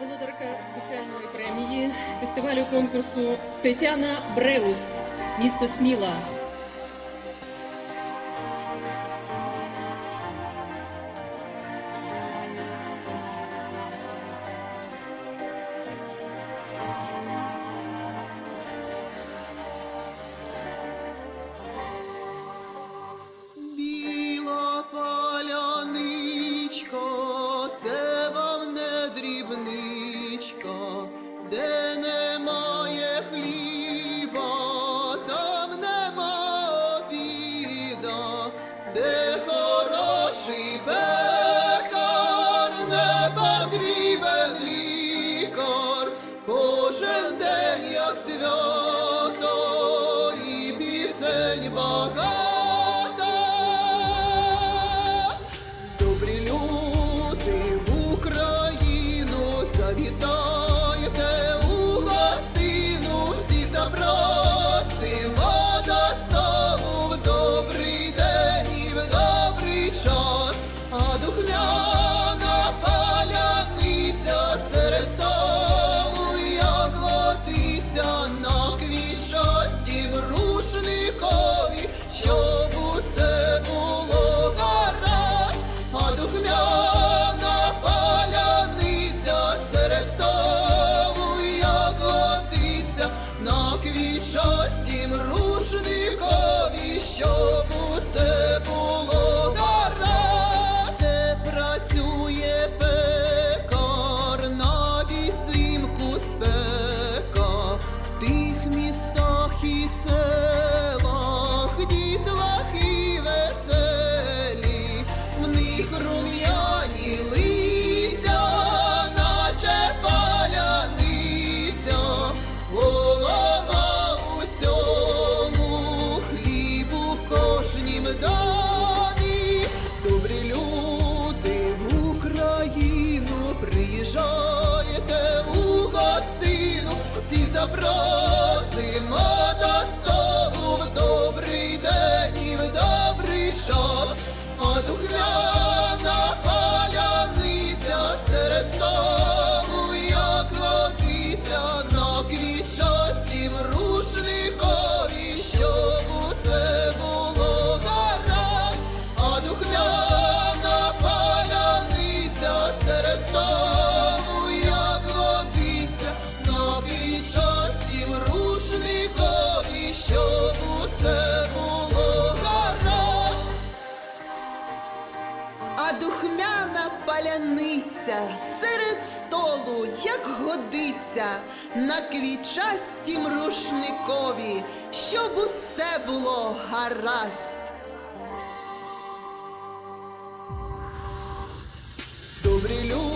Володарка спеціальної премії фестивалю конкурсу Тетяна Бреус, місто Сміла. де хороший бе. рум'яні паляниця серед столу, як годиться, на квітчастім рушникові, щоб усе було гаразд. Добрі люди.